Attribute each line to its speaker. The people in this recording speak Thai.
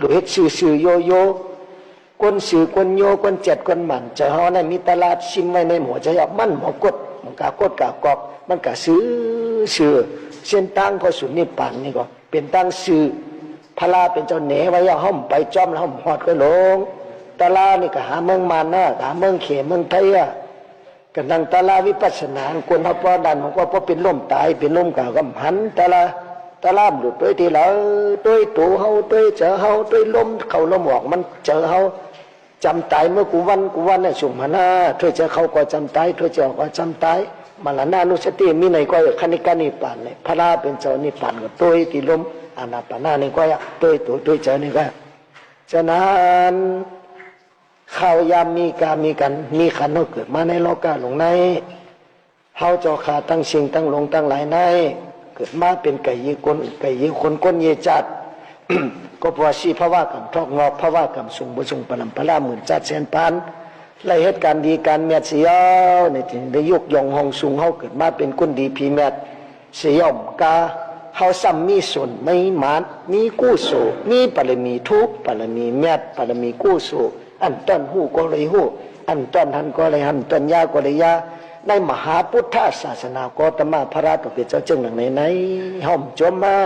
Speaker 1: หรือเฮ็ดชื่อชื่อโยโย่กวนสื่อกวนโยกวนเจ็ดกวนหมันเจอเฮาในมีตลาดชิมไว้ในหัวใจอยากมันหมอกดมันกากดกากอกมันกะซื้อชื่อเส้นตั้งก็สุดนิพพานนี่ก็เป็นตั้งชื่อพระลาเป็นเจ้าเหนไว้ย่าห้อมไปจอมแล้วห้อมหอดก็ลงตลาดนี่ก็หาเมืองมานะหาเมืองเขมเมืองไทยอะกันนังตลาวิปัสสนาคนเขาพอดันของว่าพอเป็นลมตายเป็นลมเก่าก็หันตลา ตาลามหลุดด้วยทีละด้วยตัวเฮาด้วยเจอเฮาด้วยลมเขาลมออกมันเจอเฮาจำตายเมื่อกูวันกูวันเนี่ยสุมหน้าถ้วยเจอเขาก็จำตายถ้วยเจอก็จำตายมาละนานุสติมีในก็คณิกานิปานเลยพระราเป็นเจ้านิปานก็ตัวตีลมอานาปานานี่ก็ตัวตัวตัวเจอนี่ก็ฉะนั้นข้าวยามมีการมีกันมีขันธ์เกิดมาในโลกาหลงในเฮาเจ้าขาตั้งชิงตั้งลงตั้งหลายใน กิดมาเป็นไก่ยีคนไก่ยีคนก้นเยจัดก็เพราะว่าชีพระว่ากำทอกงอกพระว่ากำสุงบุสุงปลัมพลาหมื่นจัดแสนปานไล่เหตุการณ์ดีการเมียดเสียในที่ได้ยกยองหองสูงเฮาเกิดมาเป็นคนดีพีเมียดเสียมกาเฮาซ้ำมีส่วนไม่หมานมีกู้สูมีปรมีทุกปรมีเมียดปรมีกู้สูอันต้นหูก็เลยหูอันต้นหันก็เลยหันต้นยาก็เลยยา ในมหาพุทธศาสนาโกตมาพระราชเปเจ้าจึงหนังไหนไหนห้อมจมมา